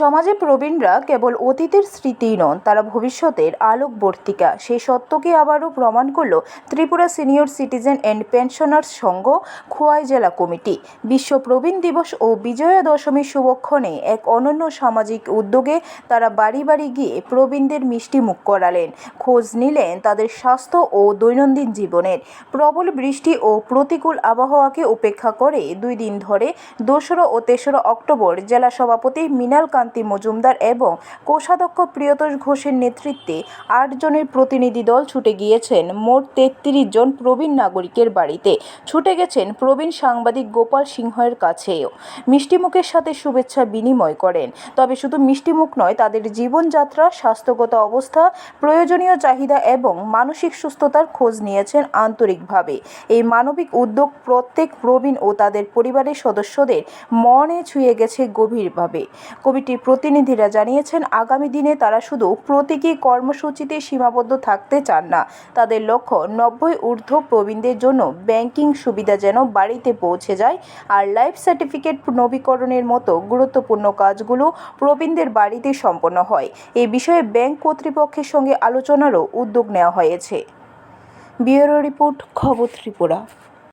সমাজে প্রবীণরা কেবল অতীতের স্মৃতিই নন, তারা ভবিষ্যতের আলোকবর্তিকা। সেই সত্যকে আবারও প্রমাণ করল Tripura senior citizen and pensioners সংঘ, খোয়াই জেলা কমিটি। বিশ্ব প্রবীণ দিবস ও বিজয়া দশমীর শুভক্ষণে এক অনন্য সামাজিক উদ্যোগে তারা বাড়ি বাড়ি গিয়ে প্রবীণদের মিষ্টি মুখ করালেন। খোঁজ নিলেন তাদের স্বাস্থ্য ও দৈনন্দিন জীবনের। প্রবল বৃষ্টি ও প্রতিকূল আবহাওয়াকে উপেক্ষা করে দুই দিন ধরে দোসরা ও তেসরা অক্টোবর জেলা সভাপতি মৃণাল কান্তি মজুমদার এবং কোষাধ্যক্ষ প্রিয়তোষ ঘোষের নেতৃত্বে আটজনের প্রতিনিধি দল ছুটে গিয়েছেন। মোট তেত্রিশ জন প্রবীণ নাগরিকের বাড়িতে। ছুটে গেছেন প্রবীণ সাংবাদিক গোপাল সিংহের কাছেও। মিষ্টিমুখের সাথে শুভেচ্ছা বিনিময় করেন। তবে শুধু মিষ্টিমুখ নয়, তাদের জীবনযাত্রা, স্বাস্থ্যগত অবস্থা, প্রয়োজনীয় চাহিদা এবং মানসিক সুস্থতার খোঁজ নিয়েছেন আন্তরিকভাবে। এই মানবিক উদ্যোগ প্রত্যেক প্রবীণ ও তাদের পরিবারের সদস্যদের মনে ছুঁয়ে গেছে গভীরভাবে। কমিটির প্রতিনিধিরা জানিয়েছেন, আগামী দিনে তারা শুধু প্রতীকী কর্মসূচিতে সীমাবদ্ধ থাকতে চান না। তাদের লক্ষ্য, নব্বই ঊর্ধ্ব প্রবীণদের জন্য ব্যাংকিং সুবিধা যেন বাড়িতে পৌঁছে যায় আর লাইফ সার্টিফিকেট নবীকরণের মতো গুরুত্বপূর্ণ কাজগুলো প্রবীণদের বাড়িতে সম্পন্ন হয়। এই বিষয়ে ব্যাংক কর্তৃপক্ষের সঙ্গে আলোচনারও উদ্যোগ নেওয়া হয়েছে। ব্যুরো রিপোর্ট, খবর ত্রিপুরা।